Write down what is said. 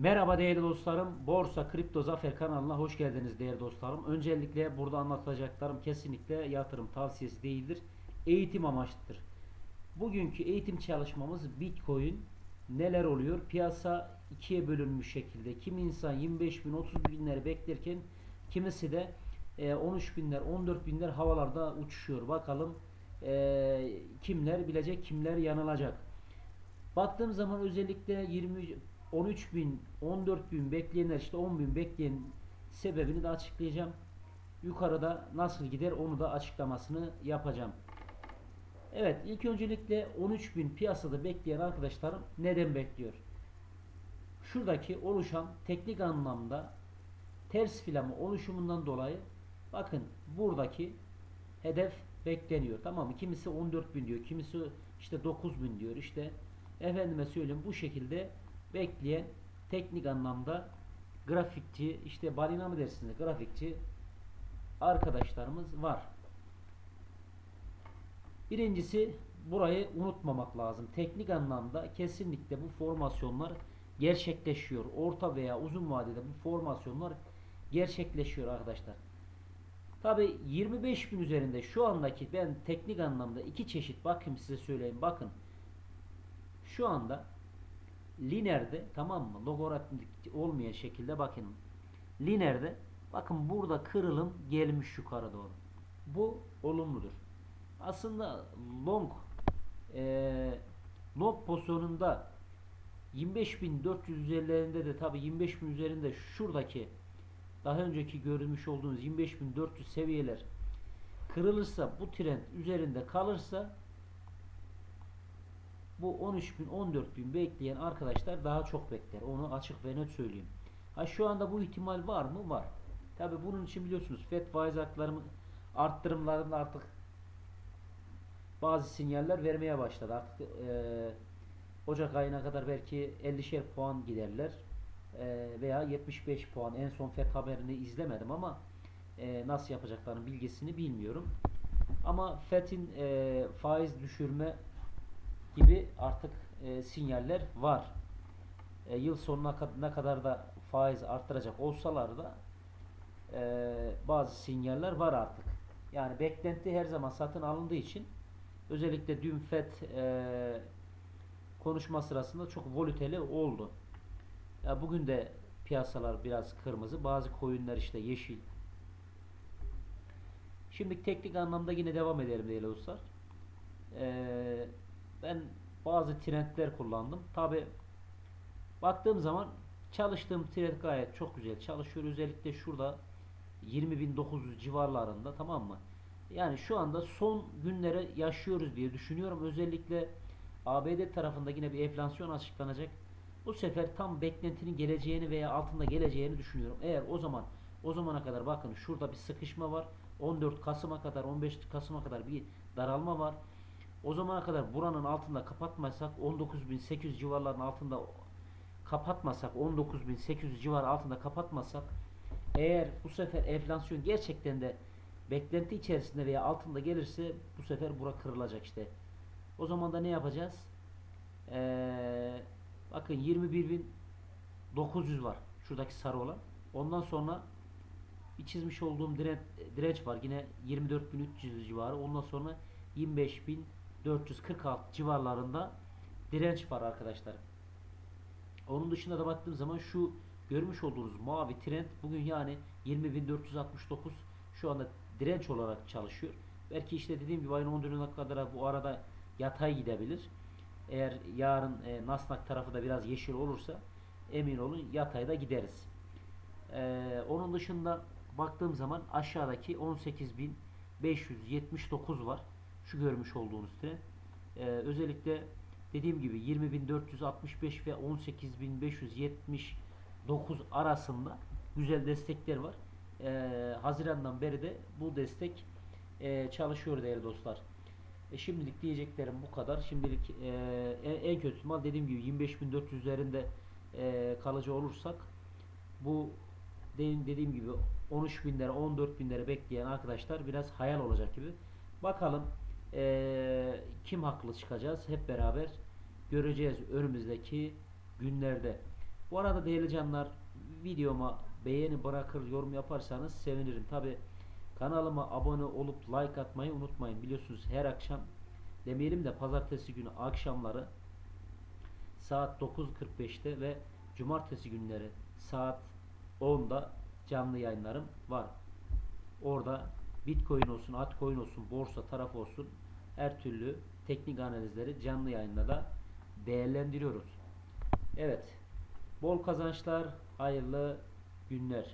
Merhaba değerli dostlarım. Borsa Kripto Zafer kanalına hoş geldiniz değerli dostlarım. Öncelikle burada anlatacaklarım kesinlikle yatırım tavsiyesi değildir. Eğitim amaçlıdır. Bugünkü eğitim çalışmamız Bitcoin neler oluyor? Piyasa ikiye bölünmüş şekilde. Kimi insan 25 bin 30 binleri beklerken kimisi de e, 13 binler 14 binler havalarda uçuşuyor. Bakalım e, kimler bilecek kimler yanılacak. Baktığım zaman özellikle 20 13 bin 14 bin bekleyenler işte 10 bin bekleyen sebebini de açıklayacağım. Yukarıda nasıl gider onu da açıklamasını yapacağım. Evet ilk öncelikle 13 bin piyasada bekleyen arkadaşlarım neden bekliyor? Şuradaki oluşan teknik anlamda ters filamı oluşumundan dolayı bakın buradaki hedef bekleniyor. Tamam mı? Kimisi 14 bin diyor. Kimisi işte 9 bin diyor. İşte efendime söyleyeyim bu şekilde bekleyen teknik anlamda grafikçi işte balina mı dersiniz grafikçi arkadaşlarımız var. Birincisi burayı unutmamak lazım. Teknik anlamda kesinlikle bu formasyonlar gerçekleşiyor. Orta veya uzun vadede bu formasyonlar gerçekleşiyor arkadaşlar. Tabi 25 bin üzerinde şu andaki ben teknik anlamda iki çeşit bakayım size söyleyeyim bakın. Şu anda lineerde tamam mı? Logaritmik olmayan şekilde bakın. Lineerde bakın burada kırılım gelmiş yukarı doğru. Bu olumludur. Aslında long e, long pozisyonunda 25.400 üzerlerinde de tabi 25.000 üzerinde şuradaki daha önceki görmüş olduğunuz 25.400 seviyeler kırılırsa bu trend üzerinde kalırsa bu 13.000 14.000 bekleyen arkadaşlar daha çok bekler. Onu açık ve net söyleyeyim. Ha şu anda bu ihtimal var mı? Var. Tabi bunun için biliyorsunuz FED faiz haklarının arttırımlarında artık bazı sinyaller vermeye başladı. Artık e, Ocak ayına kadar belki 50'şer puan giderler e, veya 75 puan. En son FED haberini izlemedim ama e, nasıl yapacaklarının bilgisini bilmiyorum. Ama FED'in e, faiz düşürme gibi artık e, sinyaller var. E, yıl sonuna ne kadar da faiz arttıracak olsalar da e, bazı sinyaller var artık. Yani beklenti her zaman satın alındığı için özellikle dün FED e, konuşma sırasında çok voliteli oldu. Ya bugün de piyasalar biraz kırmızı, bazı koyunlar işte yeşil. Şimdi teknik anlamda yine devam edelim değerli dostlar. Ee, ben bazı trendler kullandım. Tabi baktığım zaman çalıştığım trend gayet çok güzel çalışıyor. Özellikle şurada 20.900 civarlarında tamam mı? Yani şu anda son günlere yaşıyoruz diye düşünüyorum. Özellikle ABD tarafında yine bir enflasyon açıklanacak. Bu sefer tam beklentinin geleceğini veya altında geleceğini düşünüyorum. Eğer o zaman o zamana kadar bakın şurada bir sıkışma var. 14 Kasım'a kadar 15 Kasım'a kadar bir daralma var. O zamana kadar buranın altında kapatmazsak 19.800 civarların altında kapatmasak 19.800 civar altında kapatmasak eğer bu sefer enflasyon gerçekten de beklenti içerisinde veya altında gelirse bu sefer bura kırılacak işte. O zaman da ne yapacağız? Ee, bakın 21.900 var. Şuradaki sarı olan. Ondan sonra bir çizmiş olduğum direnç, direnç var. Yine 24.300 civarı. Ondan sonra 25.446 civarlarında direnç var arkadaşlar. Onun dışında da baktığım zaman şu görmüş olduğunuz mavi trend bugün yani 20.469 şu anda direnç olarak çalışıyor. Belki işte dediğim gibi ayın 14'üne kadar bu arada yatay gidebilir. Eğer yarın e, Nasdaq tarafı da biraz yeşil olursa emin olun yatayda gideriz. Ee, onun dışında baktığım zaman aşağıdaki 18.579 var. Şu görmüş olduğunuz trend. Ee, özellikle dediğim gibi 20.465 ve 18.579 arasında güzel destekler var. Ee, Haziran'dan beri de bu destek e, çalışıyor değerli dostlar. E, şimdilik diyeceklerim bu kadar. Şimdilik e, en, en kötü ihtimal dediğim gibi 25.400 üzerinde e, kalıcı olursak bu dediğim, gibi 13 binlere 14 binlere bekleyen arkadaşlar biraz hayal olacak gibi. Bakalım e, kim haklı çıkacağız hep beraber göreceğiz önümüzdeki günlerde. Bu arada değerli canlar videoma beğeni bırakır yorum yaparsanız sevinirim. Tabi kanalıma abone olup like atmayı unutmayın. Biliyorsunuz her akşam demeyelim de pazartesi günü akşamları saat 9.45'te ve cumartesi günleri saat 10'da canlı yayınlarım var. Orada Bitcoin olsun, altcoin olsun, borsa tarafı olsun her türlü teknik analizleri canlı yayında da değerlendiriyoruz. Evet. Bol kazançlar, hayırlı günler.